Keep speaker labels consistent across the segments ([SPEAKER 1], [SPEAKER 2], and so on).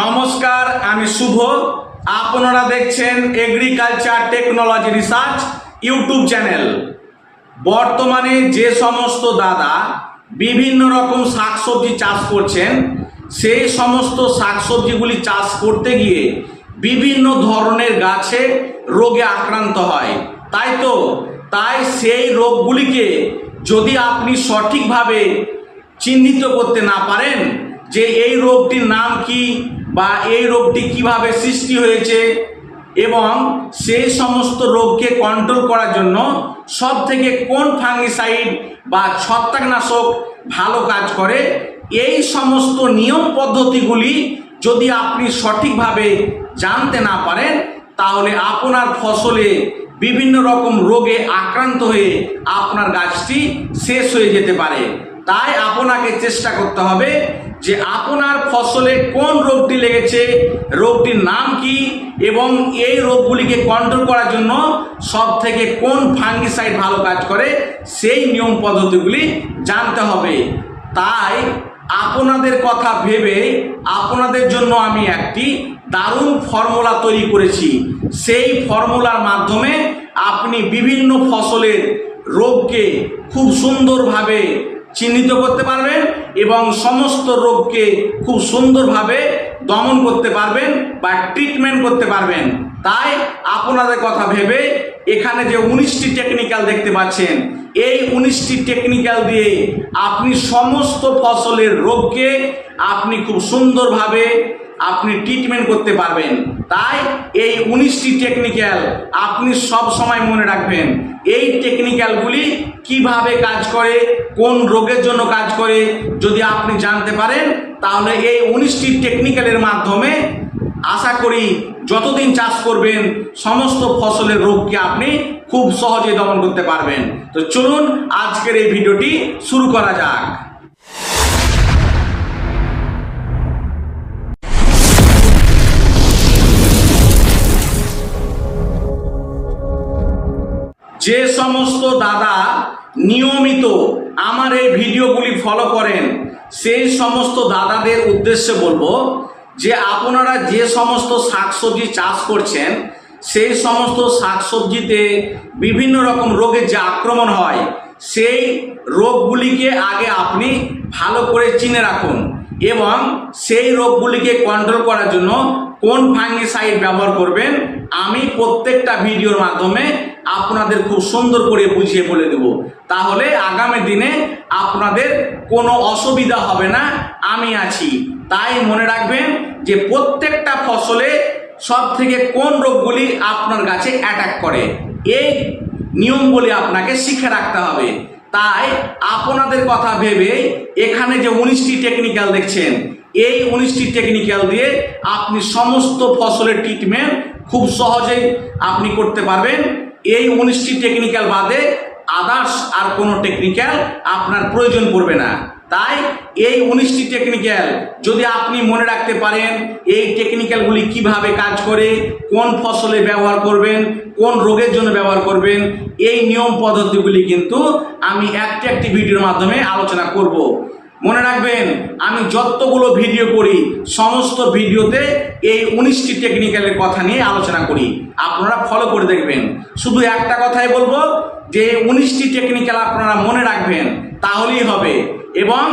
[SPEAKER 1] নমস্কার, আমি শুভ। আপনারা দেখছেন agriculture technology research YouTube channel বর্তমানে যে সমস্ত দাদা বিভিন্ন রকম শাকসবজি চাষ করছেন, সেই সমস্ত শাকসবজিগুলি চাষ করতে গিয়ে বিভিন্ন ধরনের গাছে রোগে আক্রান্ত হয়। তাই তো? তাই সেই রোগগুলিকে যদি আপনি সঠিকভাবে চিহ্নিত করতে না পারেন, যে এই রোগটির নাম কি? বা এই রোগটি কীভাবে সৃষ্টি হয়েছে এবং সেই সমস্ত রোগকে কন্ট্রোল করার জন্য সব থেকে কোন ফাঙ্গিসাইড বা ছত্রাকনাশক ভালো কাজ করে? এই সমস্ত নিয়ম পদ্ধতিগুলি যদি আপনি সঠিকভাবে জানতে না পারেন, তাহলে আপনার ফসলে বিভিন্ন রকম রোগে আক্রান্ত হয়ে আপনার গাছটি শেষ হয়ে যেতে পারে। তাই আপনাকে চেষ্টা করতে হবে যে আপনার ফসলে কোন রোগটি লেগেছে, রোগটির নাম কি, এবং এই রোগগুলিকে কন্ট্রোল করার জন্য সব থেকে কোন ফাঙ্গিসাইড ভালো কাজ করে, সেই নিয়ম পদ্ধতিগুলি জানতে হবে। তাই আপনাদের কথা ভেবে আপনাদের জন্য আমি একটি দারুণ ফর্মুলা তৈরি করেছি। সেই ফর্মুলার মাধ্যমে আপনি বিভিন্ন ফসলের রোগকে খুব সুন্দরভাবে চিহ্নিত করতে পারবেন এবং সমস্ত রোগকে খুব সুন্দরভাবে দমন করতে পারবেন বা ট্রিটমেন্ট করতে পারবেন। তাই আপনাদের কথা ভেবে এখানে যে উনিশটি টেকনিক্যাল দেখতে পাচ্ছেন, এই উনিশটি টেকনিক্যাল দিয়ে আপনি সমস্ত ফসলের রোগকে আপনি খুব সুন্দরভাবে আপনি ট্রিটমেন্ট করতে পারবেন। তাই এই উনিশটি টেকনিক্যাল আপনি সব সময় মনে রাখবেন। এই টেকনিক্যালগুলি কীভাবে কাজ করে, কোন রোগের জন্য কাজ করে, যদি আপনি জানতে পারেন, তাহলে এই উনিশটি টেকনিক্যালের মাধ্যমে আশা করি যতদিন চাষ করবেন, সমস্ত ফসলের রোগকে আপনি খুব সহজে দমন করতে পারবেন। তো চলুন, আজকের এই ভিডিওটি শুরু করা যাক। যে সমস্ত দাদা নিয়মিত আমার এই ভিডিওগুলি ফলো করেন, সেই সমস্ত দাদাদের উদ্দেশ্যে বলব যে আপনারা যে সমস্ত শাকসবজি চাষ করছেন, সেই সমস্ত শাকসবজিতে বিভিন্ন রকম রোগের যে আক্রমণ হয়, সেই রোগগুলিকে আগে আপনি ভালো করে চিনে রাখুন। এবং সেই রোগগুলিকে কন্ট্রোল করার জন্য কোন ফাঙ্গিসাইড ব্যবহার করবেন, আমি প্রত্যেকটা ভিডিওর মাধ্যমে আপনাদের খুব সুন্দর করে বুঝিয়ে বলে দেব। তাহলে আগামী দিনে আপনাদের কোনো অসুবিধা হবে না, আমি আছি। তাই মনে রাখবেন যে প্রত্যেকটা ফসলে সব থেকে কোন রোগগুলি আপনার গাছে অ্যাটাক করে, এই নিয়মগুলি আপনাকে শিখে রাখতে হবে। তাই আপনাদের কথা ভেবে এখানে যে উনিশটি টেকনিক্যাল দেখছেন, এই উনিশটি টেকনিক্যাল দিয়ে আপনি সমস্ত ফসলের ট্রিটমেন্ট খুব সহজেই আপনি করতে পারবেন। এই উনিশটি টেকনিক্যাল বাদে আদার্স আর কোনো টেকনিক্যাল আপনার প্রয়োজন পড়বে না। তাই এই উনিশটি টেকনিক্যাল যদি আপনি মনে রাখতে পারেন, এই টেকনিক্যালগুলি কীভাবে কাজ করে, কোন ফসলে ব্যবহার করবেন, কোন রোগের জন্য ব্যবহার করবেন, এই নিয়ম পদ্ধতিগুলি কিন্তু আমি একটি একটি ভিডিওর মাধ্যমে আলোচনা করব। মনে রাখবেন, আমি যতগুলো ভিডিও করি, সমস্ত ভিডিওতে এই উনিশটি টেকনিক্যালের কথা নিয়ে আলোচনা করি। আপনারা ফলো করে দেখবেন। শুধু একটা কথাই বলব, যে উনিশটি টেকনিক্যাল আপনারা মনে রাখবেন, তাহলেই হবে। এবং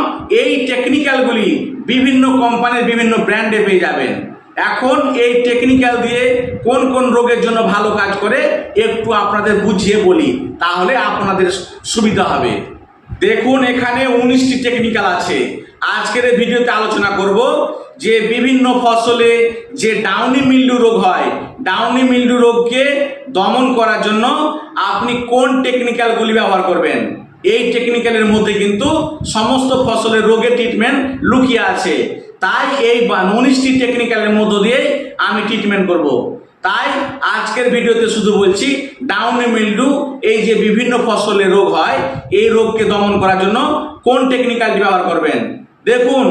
[SPEAKER 1] এই টেকনিক্যালগুলি বিভিন্ন কোম্পানির বিভিন্ন ব্র্যান্ডে পেয়ে যাবেন। এখন এই টেকনিক্যাল দিয়ে কোন কোন রোগের জন্য ভালো কাজ করে একটু আপনাদের বুঝিয়ে বলি, তাহলে আপনাদের সুবিধা হবে। দেখুন, এখানে উনিশটি টেকনিক্যাল আছে। আজকের এই ভিডিওতে আলোচনা করব যে বিভিন্ন ফসলে যে ডাউনি মিল্ডু রোগ হয় ডাউনি মিল্ডু রোগকে দমন করার জন্য আপনি কোন টেকনিক্যালগুলি ব্যবহার করবেন। এই টেকনিক্যালের মধ্যে কিন্তু সমস্ত ফসলের রোগের ট্রিটমেন্ট লুকিয়ে আছে। তাই এই উনিশটি টেকনিক্যালের মধ্য দিয়ে আমি ট্রিটমেন্ট করব। তাই আজকের ভিডিওতে শুধু বলছি ডাউনি মিল্ডু এই যে বিভিন্ন ফসলের রোগ হয়, এই রোগকে দমন করার জন্য কোন টেকনিক্যালটি ব্যবহার করবেন? দেখুন,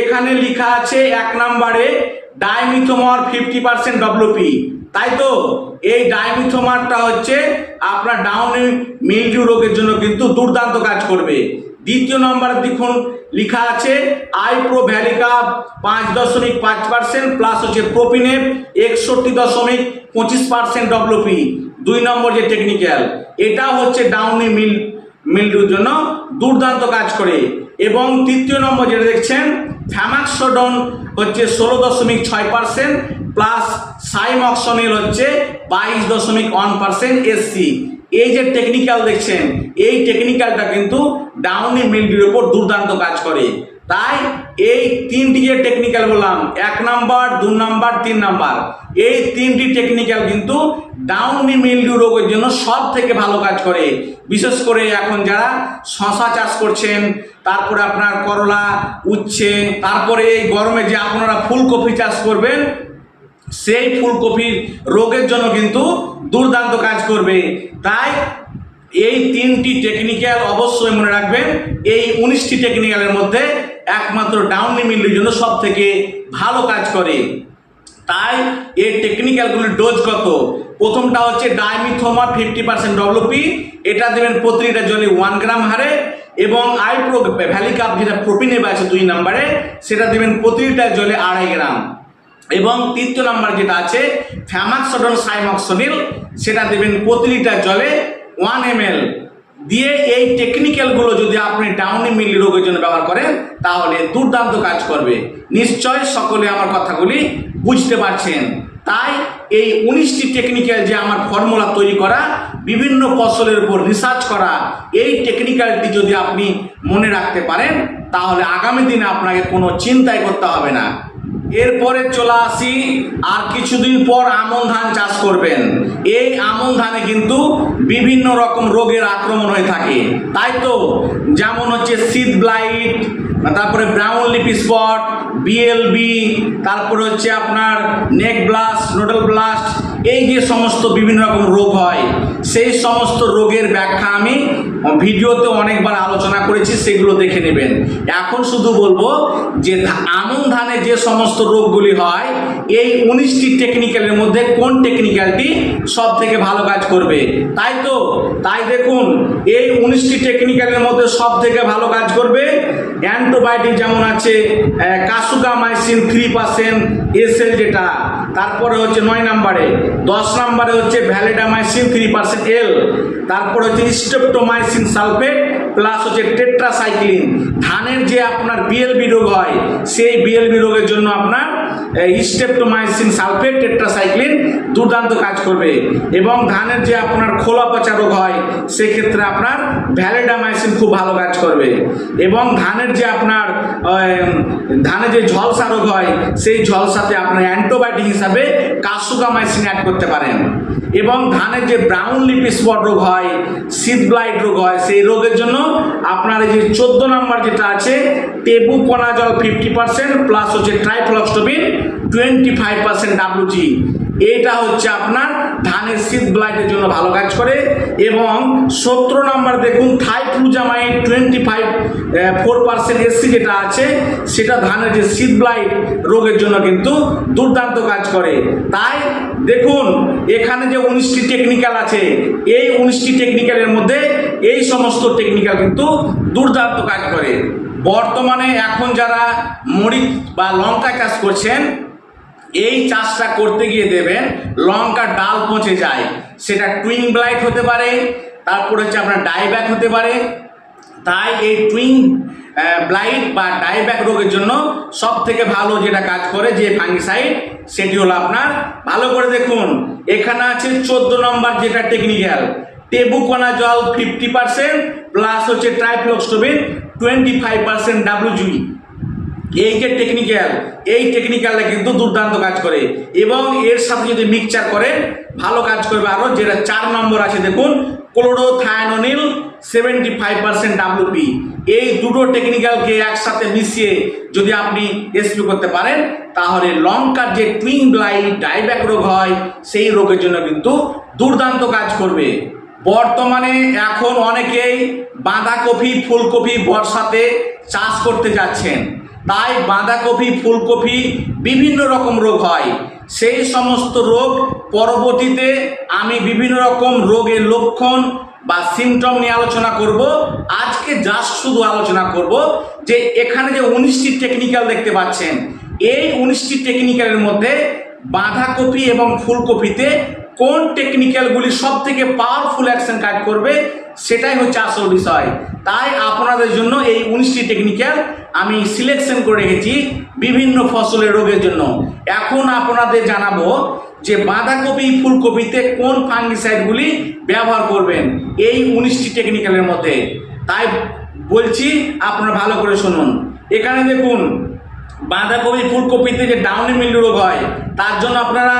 [SPEAKER 1] এখানে লেখা আছে এক নম্বরে ডাইমিথোমর ফিফটি পার্সেন্ট ডব্লিউপি তাই তো এই ডাইমিথোমারটা হচ্ছে আপনার ডাউনি মিল্ডিউ রোগের জন্য কিন্তু দুর্দান্ত কাজ করবে। দ্বিতীয় নম্বরে দেখুন, লেখা আছে আইপ্রো ভ্যালিকা পাঁচ দশমিক পাঁচ পার্সেন্ট প্লাস হচ্ছে প্রোপিনেপ, একষট্টি দশমিক পঁচিশ পার্সেন্ট ডব্লিউপি দুই নম্বর যে টেকনিক্যাল এটা হচ্ছে ডাউনি মিল মিল্ডুর জন্য দুর্দান্ত কাজ করে। এবং তৃতীয় নম্বর যেটা দেখছেন ফ্যামাক্সোডন হচ্ছে ষোলো দশমিক ছয় পার্সেন্ট প্লাস সাইমক্সনিল হচ্ছে বাইশ দশমিক ওয়ান পার্সেন্ট এসসি। এই যে টেকনিক্যাল দেখছেন, এই টেকনিক্যালটা কিন্তু ডাউনি মিল্ডির ওপর দুর্দান্ত কাজ করে। তাই এই তিনটি যে টেকনিক্যাল বললাম, এক নাম্বার, দু নাম্বার, তিন নাম্বার, এই তিনটি টেকনিক্যাল কিন্তু ডাউনি মিল্ডিউ রোগের জন্য সব থেকে ভালো কাজ করে। বিশেষ করে এখন যারা শশা চাষ করছেন তারপরে আপনার করলা, উচ্ছে, তারপরে এই গরমে যে আপনারা ফুলকপি চাষ করবেন, সেই ফুলকপির রোগের জন্য কিন্তু দুর্দান্ত কাজ করবে। তাই এই তিনটি টেকনিক্যাল অবশ্যই মনে রাখবেন। এই উনিশটি টেকনিক্যালের মধ্যে একমাত্র ডাউনি মিল্লির জন্য সব থেকে ভালো কাজ করে। তাই এই টেকনিক্যালগুলির ডোজ কত? প্রথমটা হচ্ছে ডাইমিথোমা ফিফটি পার্সেন্ট ডব্লিউপি এটা দেবেন প্রতি লিটার জলে ওয়ান গ্রাম হারে। এবং আইপ্রো ভ্যালিকাপ যেটা প্রোপিনে আছে দুই নম্বরে, সেটা দেবেন প্রতি লিটার জলে আড়াই গ্রাম। এবং তৃতীয় নাম্বার যেটা আছে ফ্যামাক্সোডন সাইমক্সোনিল সেটা দেবেন প্রতি লিটার জলে ওয়ান এম দিয়ে এই টেকনিক্যালগুলো যদি আপনি ডাউনি মিল রোগের জন্য ব্যবহার করেন, তাহলে দুর্দান্ত কাজ করবে। নিশ্চয় সকলে আমার কথাগুলি বুঝতে পারছেন। তাই এই উনিশটি টেকনিক্যাল যে আমার ফর্মুলা তৈরি করা বিভিন্ন ফসলের উপর রিসার্চ করা এই টেকনিক্যালটি যদি আপনি মনে রাখতে পারেন, তাহলে আগামী দিনে আপনাকে কোনো চিন্তাই করতে হবে না। এরপরে চলে আসি, আর কিছুদিন পর আমন ধান চাষ করবেন। এই আমন ধানে কিন্তু বিভিন্ন রকম রোগের আক্রমণ হয়ে থাকে। তাই তো, যেমন হচ্ছে সিড ব্লাইট তারপরে ব্রাউন লিপি স্পট বিএলবি তারপরে হচ্ছে আপনার নেক ব্লাস্ট নোডাল ব্লাস্ট এই যে সমস্ত বিভিন্ন রকম রোগ হয় সেই সমস্ত রোগের ব্যাখ্যা আমি ভিডিওতে অনেকবার আলোচনা করেছি, সেগুলো দেখে নেবেন। এখন শুধু বলব যে আমন ধানে যে সমস্ত রোগগুলি হয়, এই উনিশটি টেকনিক্যালের মধ্যে কোন টেকনিক্যালটি সব থেকে ভালো কাজ করবে? তাই তো? তাই দেখুন, এই উনিশটি টেকনিক্যালের মধ্যে সব থেকে ভালো কাজ করবে অ্যান্টিবায়োটিক যেমন আছে কাসুকামাইসিন থ্রি পার্সেন্ট এসএল যেটা, তারপরে হচ্ছে নয় নাম্বারে, দশ নাম্বারে হচ্ছে ভ্যালিডামাইসিন থ্রি পার্সেন্ট এল তারপর হচ্ছে স্টেপটোমাইসিন সালফেট প্লাস হচ্ছে টেট্রাসাইক্লিন ধানের যে আপনার বিএলবি রোগ হয়, সেই বিএলবি রোগের জন্য আপনার স্টেপটোমাইসিন সালফেট টেট্রাসাইক্লিন দুর্দান্ত কাজ করবে। এবং ধানের যে আপনার খোলা পচা রোগ হয়, সেক্ষেত্রে আপনার ভ্যালিডামাইসিন খুব ভালো কাজ করবে। এবং ধানের যে আপনার ধানে যে ঝলসা রোগ হয়, সেই ঝলসাতে আপনার অ্যান্টিবায়োটিক হিসাবে কাসুকামাইসিন অ্যাড করতে পারেন। এবং ধানের যে ব্রাউন লিপি স্পট রোগ হয় সিড ব্লাইট রোগ হয়, সেই রোগের জন্য আপনার এই যে চোদ্দ নম্বর যেটা আছে টেবু জল ফিফটি পার্সেন্ট প্লাস হচ্ছে trifloxystrobin twenty five percent WG এটা হচ্ছে আপনার ধানের শীত ব্লাইটের জন্য ভালো কাজ করে এবং সতেরো নাম্বার দেখুন thifluzamide twenty five four percent SC যেটা আছে, সেটা ধানের যে শীত ব্লাইট রোগের জন্য কিন্তু দুর্দান্ত কাজ করে। তাই দেখুন, এখানে যে উনিশটি টেকনিক্যাল আছে, এই উনিশটি টেকনিক্যালের মধ্যে এই সমস্ত টেকনিক্যাল কিন্তু দুর্দান্ত কাজ করে। বর্তমানে এখন যারা মরিচ বা লঙ্কা চাষ করছেন, এই চাষটা করতে গিয়ে দেবেন লঙ্কা ডাল পচে যায়। সেটা টুইং ব্লাইট হতে পারে, তারপর হচ্ছে আপনার ডাইব্যাক হতে পারে। তাই এই টুইং ব্লাইট বা ডাইব্যাক রোগের জন্য সব থেকে ভালো যেটা কাজ করে যে ফাঙ্গিসাইড, সেটি হলো আপনার, ভালো করে দেখুন, এখানে আছে চোদ্দ নম্বর যেটা টেকনিক্যাল টেবুকোনা জল ফিফটি পার্সেন্ট প্লাস হচ্ছে trifloxystrobin twenty five percent WG এই যে টেকনিক্যাল এই টেকনিক্যালটা কিন্তু দুর্দান্ত কাজ করে। এবং এর সাথে যদি মিক্সচার করেন ভালো কাজ করবে আরও যেটা চার নম্বর আছে, দেখুন chlorothalonil seventy five percent WP এই দুটো টেকনিক্যালকে একসাথে মিশিয়ে যদি আপনি এসপি করতে পারেন, তাহলে লঙ্কার যে টুইং ব্লাইট ডাইব্যাক রোগ হয়, সেই রোগের জন্য কিন্তু দুর্দান্ত কাজ করবে। বর্তমানে এখন অনেকেই বাঁধাকপি, ফুলকপি বর্ষাতে চাষ করতে যাচ্ছেন। তাই বাঁধাকপি, ফুলকপি বিভিন্ন রকম রোগ হয়। সেই সমস্ত রোগ পরবর্তীতে আমি বিভিন্ন রকম রোগের লক্ষণ বা সিমটম নিয়ে আলোচনা করব। আজকে জাস্ট শুধু আলোচনা করব যে এখানে যে উনিশটি টেকনিক্যাল দেখতে পাচ্ছেন, এই উনিশটি টেকনিক্যালের মধ্যে বাঁধাকপি এবং ফুলকপিতে কোন টেকনিক্যালগুলি সব থেকে পাওয়ারফুল অ্যাকশন কাজ করবে সেটাই হচ্ছে আসল বিষয়। তাই আপনাদের জন্য এই উনিশটি টেকনিক্যাল আমি সিলেকশন করে রেখেছি বিভিন্ন ফসলের রোগের জন্য। এখন আপনাদের জানাব যে বাঁধাকপি, ফুলকপিতে কোন ফাঙ্গিসাইডগুলি ব্যবহার করবেন এই উনিশটি টেকনিক্যালের মধ্যে। তাই বলছি, আপনারা ভালো করে শুনুন। এখানে দেখুন, বাঁধাকপি, ফুলকপিতে যে ডাউনি মিল্ডু রোগ হয়, তার জন্য আপনারা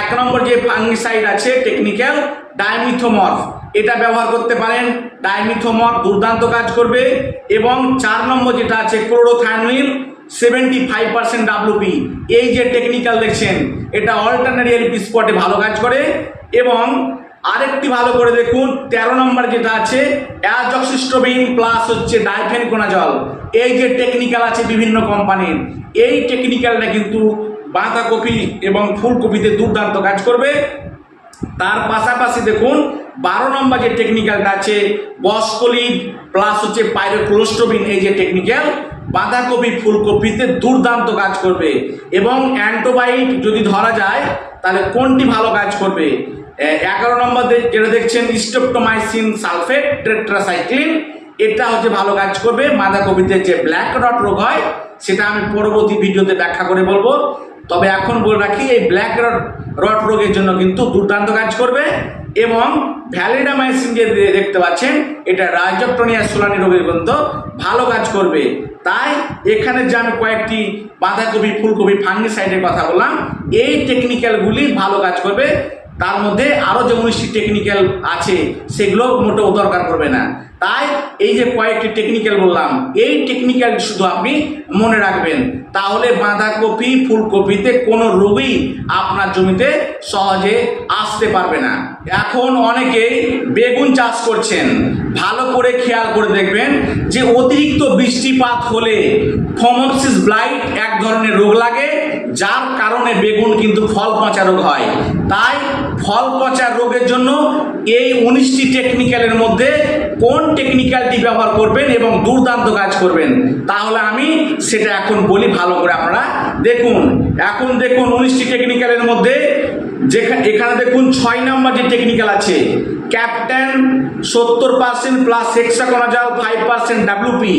[SPEAKER 1] এক নম্বর যে ফাঙ্গিসাইড আছে টেকনিক্যাল ডাইমিথোমর্ফ এটা ব্যবহার করতে পারেন ডাইমিথোমর্ফ দুর্দান্ত কাজ করবে এবং চার নম্বর যেটা আছে chlorothalonil seventy five percent WP এই যে টেকনিক্যাল দেখছেন, এটা অল্টারনারি এলপি স্পটে ভালো কাজ করে এবং আরেকটি ভালো করে দেখুন, তেরো নম্বর যেটা আছে অ্যাজক্সিস্টোবিন প্লাস হচ্ছে ডাইফেন কোনাজল এই যে টেকনিক্যাল আছে বিভিন্ন কোম্পানির এই টেকনিক্যালটা কিন্তু বাঁধাকপি এবং ফুলকপিতে দুর্দান্ত কাজ করবে। তার পাশাপাশি দেখুন, বারো নম্বর যে টেকনিক্যালটা আছে বসকলিড প্লাস হচ্ছে পাইরোক্লোস্টোবিন এই যে টেকনিক্যাল বাঁধাকপি, ফুলকপিতে দুর্দান্ত কাজ করবে। এবং অ্যান্টোবায়োটিক যদি ধরা যায়, তাহলে কোনটি ভালো কাজ করবে? এগারো নম্বর যেটা দেখছেন স্টেপটোমাইসিন সালফেট টেট্রাসাইক্লিন এটা হচ্ছে ভালো কাজ করবে। বাঁধাকপিতে যে ব্ল্যাক রট রোগ হয়, সেটা আমি পরবর্তী ভিডিওতে ব্যাখ্যা করে বলব। তবে এখন বলে রাখি, এই ব্ল্যাক রড রট রোগের জন্য কিন্তু দুর্দান্ত কাজ করবে এবং ভ্যালিডামাইসিন যে দেখতে পাচ্ছেন, এটা রাইজোপটোনিয়া সোলানি রোগের কিন্তু ভালো কাজ করবে। তাই এখানে যে আমি কয়েকটি বাঁধাকপি, ফুলকপি ফাঙ্গিসাইডের কথা বললাম, এই টেকনিক্যালগুলি ভালো কাজ করবে। তার মধ্যে আরও যে উনিশটি টেকনিক্যাল আছে, সেগুলো মোটেও দরকার করবে না। তাই এই যে কয়েকটি টেকনিক্যাল বললাম, এই টেকনিক্যাল শুধু আপনি মনে রাখবেন। তাহলে বাঁধাকপি, ফুলকপিতে কোনো রোগই আপনার জমিতে সহজে আসতে পারবে না। এখন অনেকেই বেগুন চাষ করছেন। ভালো করে খেয়াল করে দেখবেন যে অতিরিক্ত বৃষ্টিপাত হলে ফমোপসিস ব্লাইট এক ধরনের রোগ লাগে, যার কারণে বেগুন কিন্তু ফল পচা রোগ হয়। তাই ফল পচা রোগের জন্য এই উনিশটি টেকনিক্যালের মধ্যে কোন টেকনিক্যালটি ব্যবহার করবেন এবং দুর্দান্ত কাজ করবেন, তাহলে আমি সেটা এখন বলি, ভালো করে আপনারা দেখুন। এখন দেখুন উনিশটি টেকনিক্যালের মধ্যে যেখানে এখানে দেখুন ছয় নম্বর যে টেকনিক্যাল আছে ক্যাপ্টেন সত্তর percent plus hexaconazole five percent WP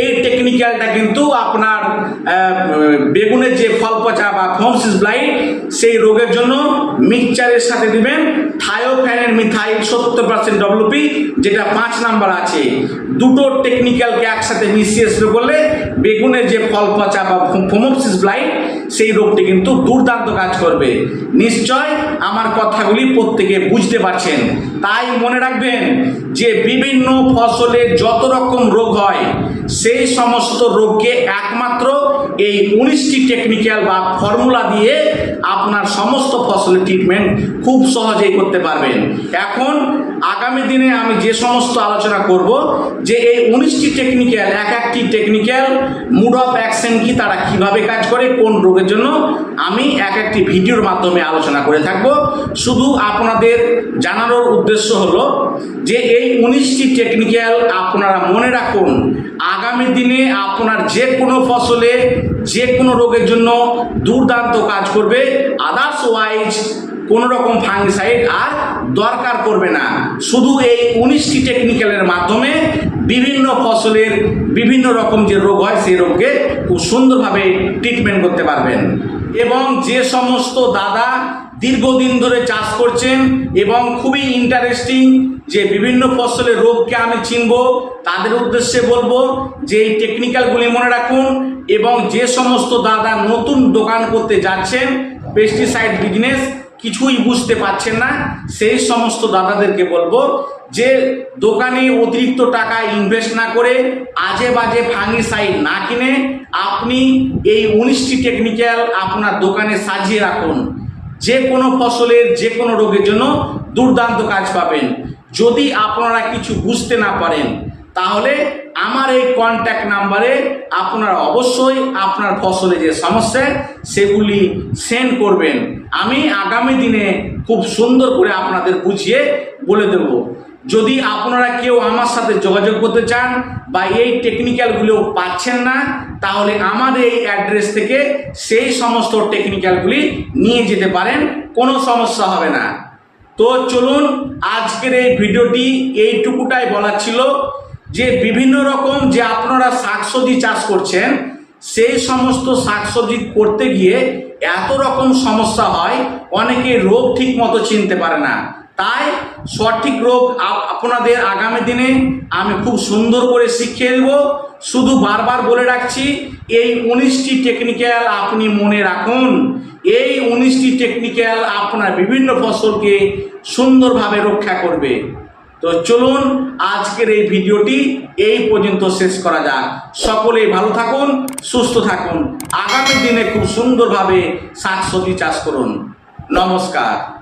[SPEAKER 1] এই টেকনিক্যালটা কিন্তু আপনার বেগুনের যে ফল পচা বা ফমসিস ব্লাইট সেই রোগের জন্য মিক্সচারের সাথে দিবেন থায়োফ্যানের মিথাইল সত্তর পার্সেন্ট ডব্লিউপি যেটা পাঁচ নাম্বার আছে। দুটো টেকনিক্যালকে একসাথে মিশিয়ে স্প্রে করলে বেগুনের যে ফল পচা বা ফোমোপসিস ব্লাইট সেই রোগটি কিন্তু দুর্দান্ত কাজ করবে। নিশ্চয় আমার কথাগুলি প্রত্যেকে বুঝতে পারছেন। তাই মনে রাখবেন যে বিভিন্ন ফসলের যত রকম রোগ হয়, সেই সমস্ত রোগকে একমাত্র এই উনিশটি টেকনিক্যাল বা ফর্মুলা দিয়ে আপনার সমস্ত ফসলের ট্রিটমেন্ট খুব সহজেই করতে পারবেন। এখন আগামী দিনে আমি যে সমস্ত আলোচনা করব, যে এই উনিশটি টেকনিক্যাল এক একটি টেকনিক্যাল মুড অফ অ্যাকশন কি, তারা কীভাবে কাজ করে, কোন রোগের জন্য, আমি এক একটি ভিডিওর মাধ্যমে আলোচনা করে থাকব। শুধু আপনাদের জানানোর উদ্দেশ্য হলো যে এই উনিশটি টেকনিক্যাল আপনারা মনে রাখুন আগামী দিনে আপনার যে কোনো ফসলে যে কোনো রোগের জন্য দুর্দান্ত কাজ করবে। আদার্স ওয়াইজ কোনো রকম ফাঙ্গিসাইড আর দরকার পড়বে না। শুধু এই উনিশটি টেকনিক্যালের মাধ্যমে বিভিন্ন ফসলের বিভিন্ন রকম যে রোগ হয়, সেই রোগকে খুব সুন্দরভাবে ট্রিটমেন্ট করতে পারবেন। এবং যে সমস্ত দাদা দীর্ঘদিন ধরে চাষ করছেন এবং খুবই ইন্টারেস্টিং যে বিভিন্ন ফসলের রোগকে আমি চিনব, তাদের উদ্দেশ্যে বলব যে এই টেকনিক্যালগুলি মনে রাখুন এবং যে সমস্ত দাদা নতুন দোকান করতে যাচ্ছেন পেস্টিসাইড বিজনেস কিছুই বুঝতে পারছেন না, সেই সমস্ত দাদাদেরকে বলব যে দোকানে অতিরিক্ত টাকা ইনভেস্ট না করে আজে বাজে ফাঙ্গিসাইড না কিনে আপনি এই উনিশটি টেকনিক্যাল আপনার দোকানে সাজিয়ে রাখুন। যে কোনো ফসলের যে কোনো রোগের জন্য দুর্দান্ত কাজ পাবেন। যদি আপনারা কিছু বুঝতে না পারেন, তাহলে আমার এই কন্ট্যাক্ট নাম্বারে আপনারা অবশ্যই আপনার ফসলে যে সমস্যা, সেগুলি সেন্ড করবেন। আমি আগামী দিনে খুব সুন্দর করে আপনাদের বুঝিয়ে বলে দেব। যদি আপনারা কেউ আমার সাথে যোগাযোগ করতে চান বা এই টেকনিক্যালগুলো পাচ্ছেন না, তাহলে আমার এই অ্যাড্রেস থেকে সেই সমস্ত টেকনিক্যালগুলি নিয়ে যেতে পারেন, কোনো সমস্যা হবে না। তো চলুন, আজকের এই ভিডিওটি এইটুকুটাই বলার ছিল যে বিভিন্ন রকম যে আপনারা শাকসবজি চাষ করছেন, সেই সমস্ত শাকসবজি করতে গিয়ে এত রকম সমস্যা হয়, অনেকে রোগ ঠিক মতো চিনতে পারে না। তাই সঠিক রোগ আপ- আপনাদের আগামী দিনে আমি খুব সুন্দর করে শিখিয়ে দেব। শুধু বারবার বলে রাখছি, এই উনিশটি টেকনিক্যাল আপনি মনে রাখুন। এই উনিশটি টেকনিক্যাল আপনার বিভিন্ন ফসলকে সুন্দরভাবে রক্ষা করবে। তো চলুন আজকের এই ভিডিওটি এই পর্যন্ত শেষ করা যাক। সকলেই ভালো থাকুন, সুস্থ থাকুন। আগামী দিনে খুব সুন্দরভাবে শাকসবজি চাষ করুন। নমস্কার।